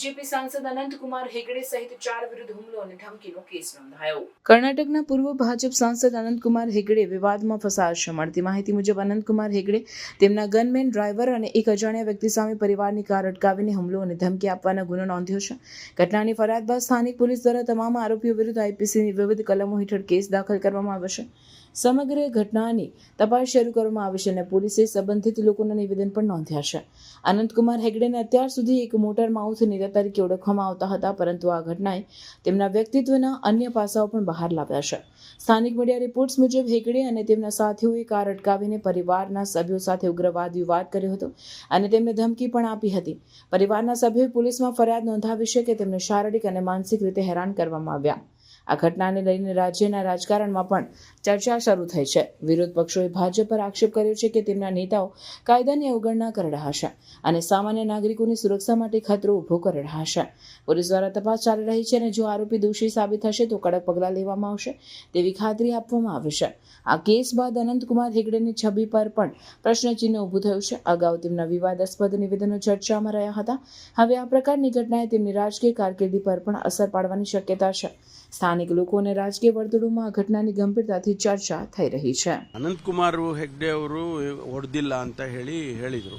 BJP સાંસદ અનંતકુમાર હેગડે સહિત ચાર વિરુદ્ધ હુમલો અને ધમકીનો કેસ નોંધાયો. કર્ણાટકના પૂર્વ ભાજપ સાંસદ અનંતકુમાર હેગડે વિવાદમાં ફસાયા છે. મળતી માહિતી મુજબ અનંતકુમાર હેગડે તેમના ગનમેન, ડ્રાઈવર અને એક અજાણ્યા વ્યક્તિ સામે પરિવારની કાર અટકાવીને હુમલો અને ધમકી આપવાનો ગુનો નોંધ્યો છે. ઘટનાની ફરિયાદ બાદ સ્થાનિક પોલીસ દ્વારા તમામ આરોપીઓ વિરુદ્ધ આઈપીસીની વિવિધ કલમો હેઠળ કેસ દાખલ કરવામાં આવ્યો છે. સમગ્ર ઘટનાની તપાસ શરૂ કરવામાં આવી છે અને પોલીસે સંબંધિત લોકોના નિવેદન પણ નોંધ્યા છે. અનંતકુમાર હેગડેને અત્યાર સુધી એક મોટર માઉથ નેતા તરીકે ઓળખવામાં આવતા હતા, પરંતુ આ ઘટનાએ તેમના વ્યક્તિત્વના અન્ય પાસાઓ પણ બહાર લાવ્યા છે. સ્થાનિક મીડિયા રિપોર્ટ્સ મુજબ હેગડે અને તેમના સાથીઓએ કાર અટકાવીને પરિવારના સભ્યો સાથે ઉગ્રવાદ વિવાદ કર્યો હતો અને તેમને ધમકી પણ આપી હતી. પરિવારના સભ્યોએ પોલીસમાં ફરિયાદ નોંધાવી છે કે તેમને શારીરિક અને માનસિક રીતે હેરાન કરવામાં આવ્યા. આ ઘટનાને લઈને રાજ્યના રાજકારણમાં પણ ચર્ચા શરૂ થઈ છે. વિરોધ પક્ષોએ ભાજપ પર આક્ષેપ કર્યો છે કે તેમના નેતાઓ કાયદાની અવગણના કરી રહ્યા છે અને સામાન્ય નાગરિકોની સુરક્ષા માટે ખતરો ઊભો કરી રહ્યા છે. પોલીસ દ્વારા તપાસ ચાલી રહી છે અને જો આરોપી દોષી સાબિત થશે તો કડક પગલાં લેવામાં આવશે તેવી ખાતરી આપવામાં આવી છે. આ કેસ બાદ અનંતકુમાર હેગડેની છબી પર પણ પ્રશ્નચિહ્ન ઊભું થયું છે. અગાઉ તેમના વિવાદાસ્પદ નિવેદનો ચર્ચામાં રહ્યા હતા. હવે આ પ્રકારની ઘટનાએ તેમની રાજકીય કારકિર્દી પર પણ અસર પાડવાની શક્યતા છે. સ્થાનિક લોકોને રાજકીય વર્તુળોમાં આ ઘટનાની ગંભીરતાથી ચર્ચા થઈ રહી છે. અનંતકુમાર હેગડે ಅವರು ಹೊಡೆದಿಲ್ಲ ಅಂತ ಹೇಳಿ ಹೇಳಿದರು.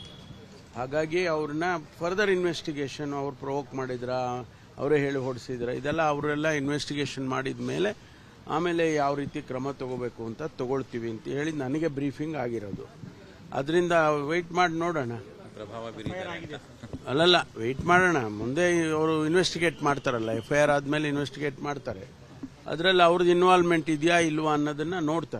ಹಾಗಾಗಿ ಅವ್ರನ್ನ ಫರ್ದರ್ ಇನ್ವೆಸ್ಟಿಗೇಷನ್ ಅವ್ರು ಪ್ರೊವೋಕ್ ಮಾಡಿದ್ರ, ಅವರೇ ಹೇಳಿ ಹೊಡಿಸಿದ್ರ, ಇದೆಲ್ಲ ಅವರೆಲ್ಲ ಇನ್ವೆಸ್ಟಿಗೇಷನ್ ಮಾಡಿದ ಮೇಲೆ ಆಮೇಲೆ ಯಾವ ರೀತಿ ಕ್ರಮ ತಗೋಬೇಕು ಅಂತ ತಗೊಳ್ತೀವಿ ಅಂತ ಹೇಳಿ ನನಗೆ ಬ್ರೀಫಿಂಗ್ ಆಗಿರೋದು. ಅದರಿಂದ ವೆಯ್ಟ್ ಮಾಡಿ ನೋಡೋಣ. ಅಲ್ಲಲ್ಲ ವೆಯ್ಟ್ ಮಾಡೋಣ. ಮುಂದೆ ಅವರು ಇನ್ವೆಸ್ಟಿಗೇಟ್ ಮಾಡ್ತಾರಲ್ಲ ಎಫ್ ಐ ಆರ್ ಆದಮೇಲೆ ಇನ್ವೆಸ್ಟಿಗೇಟ್ ಮಾಡ್ತಾರೆ. ಅದರಲ್ಲಿ ಅವ್ರದ್ದು ಇನ್ವಾಲ್ವ್ಮೆಂಟ್ ಇದೆಯಾ ಇಲ್ವಾ ಅನ್ನೋದನ್ನ ನೋಡ್ತಾರೆ.